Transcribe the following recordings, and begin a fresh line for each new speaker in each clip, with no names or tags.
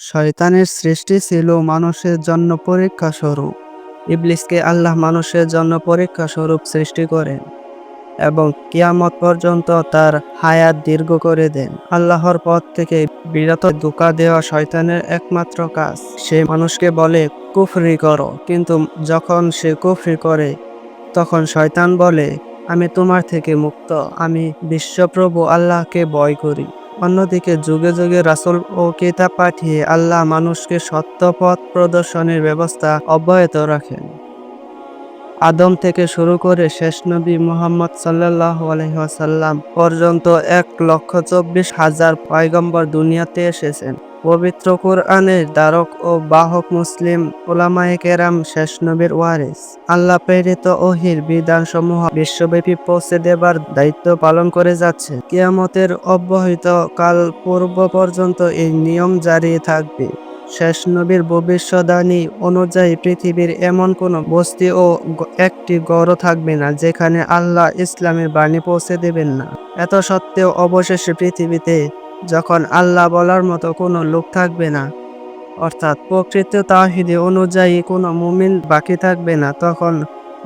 শয়তানের সৃষ্টি ছিল মানুষের জন্য পরীক্ষা স্বরূপ ইবলিসকে আল্লাহ মানুষের জন্য পরীক্ষা স্বরূপ সৃষ্টি করেন এবং কিয়ামত পর্যন্ত তার হায়াত দীর্ঘ করে দেন। আল্লাহর পথ থেকে বিরত ধোকা দেওয়া শয়তানের একমাত্র কাজ। সে মানুষকে বলে, কুফরি করো। কিন্তু যখন সে কুফরি করে, তখন শয়তান বলে, আমি তোমার থেকে মুক্ত। আমি বিশ্বপ্রভু আল্লাহকে ভয় করি। অন্যদিকে যুগে যুগে রাসুল ও কিতাব পাঠিয়ে আল্লাহ মানুষকে সত্যপথ প্রদর্শনের ব্যবস্থা অব্যাহত রাখেন। আদম থেকে শুরু করে শেষ নবী মোহাম্মদ সাল্লাহ আলহিহাসাল্লাম পর্যন্ত এক লক্ষ চব্বিশ হাজার পয়গম্বর দুনিয়াতে এসেছেন। পবিত্র কোরআনের দ্বারক ও বাহক মুসলিম ওলামায়ে কেরাম শেষ নবীর ওয়ারিস। আল্লাহ প্রেরিত ওহির বিধানসমূহ বিশ্বব্যাপী পৌঁছে দেবার দায়িত্ব পালন করে যাচ্ছে। কেয়ামতের অব্যাহত কাল পূর্ব পর্যন্ত এই নিয়ম জারি থাকবে। শেষ নবীর ভবিষ্যদ্বাণী অনুযায়ী পৃথিবীর এমন কোনো বস্তি ও একটি গড় থাকবে না যেখানে আল্লাহ ইসলামের বাণী পৌঁছে দেবেন না। এত সত্ত্বেও অবশেষে পৃথিবীতে যখন আল্লাহ বলার মতো কোনো লোক থাকবে না, অর্থাৎ প্রকৃত তাহিদে অনুযায়ী কোনো মুমিন বাকি থাকবে না, তখন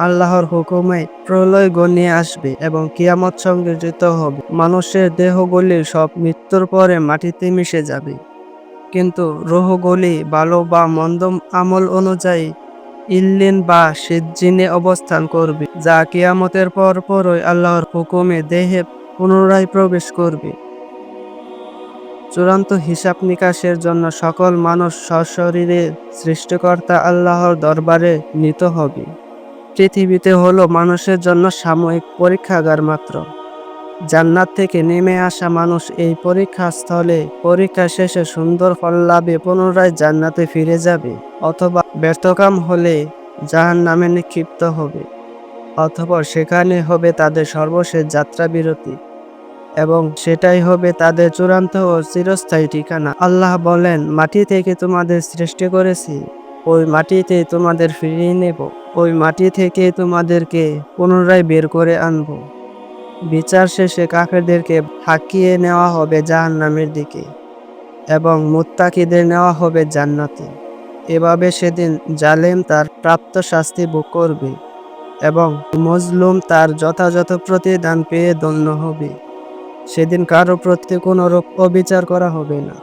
আল্লাহর হুকুমে প্রলয় গনিয়ে আসবে এবং কিয়ামত সংযোজিত হবে। মানুষের দেহগুলি সব মৃত্যুর পরে মাটিতে মিশে যাবে। কিন্তু রোহগুলি ভালো বা মন্দ আমল অনুযায়ী ইল্লিন বা সিজ্জিনে অবস্থান করবে, যা কিয়ামতের পর পরই আল্লাহর হুকুমে দেহে পুনরায় প্রবেশ করবে। চূড়ান্ত হিসাব নিকাশের জন্য সকল মানুষ সশরীরে সৃষ্টিকর্তা আল্লাহর দরবারে নিত হবে। পৃথিবীতে হলো মানুষের জন্য সাময়িক পরীক্ষাগার মাত্র। জান্নাত থেকে নেমে আসা মানুষ এই পরীক্ষা স্থলে পরীক্ষা শেষে সুন্দর ফল লাভে পুনরায় জান্নাতে ফিরে যাবে অথবা ব্যর্থকাম হলে জাহান নামে নিক্ষিপ্ত হবে অথবা সেখানে হবে তাদের সর্বশেষ যাত্রা বিরতি এবং সেটাই হবে তাদের চূড়ান্ত ও চিরস্থায়ী ঠিকানা। আল্লাহ বলেন, মাটি থেকে তোমাদের সৃষ্টি করেছি, ওই মাটিতে তোমাদের ফিরিয়ে নেব, ওই মাটি থেকে তোমাদেরকে পুনরায় বের করে আনব। বিচার শেষে কাফেরদেরকে হাঁকিয়ে নেওয়া হবে জাহান্নামের দিকে এবং মুত্তাকিদের নেওয়া হবে জান্নাতে। এভাবে সেদিন জালেম তার প্রাপ্ত শাস্তি ভোগ করবে এবং মজলুম তার যথাযথ প্রতিদান পেয়ে দন্য হবে। সেদিন কারও প্রতি কোনো রূপ অবিচার করা হবে না।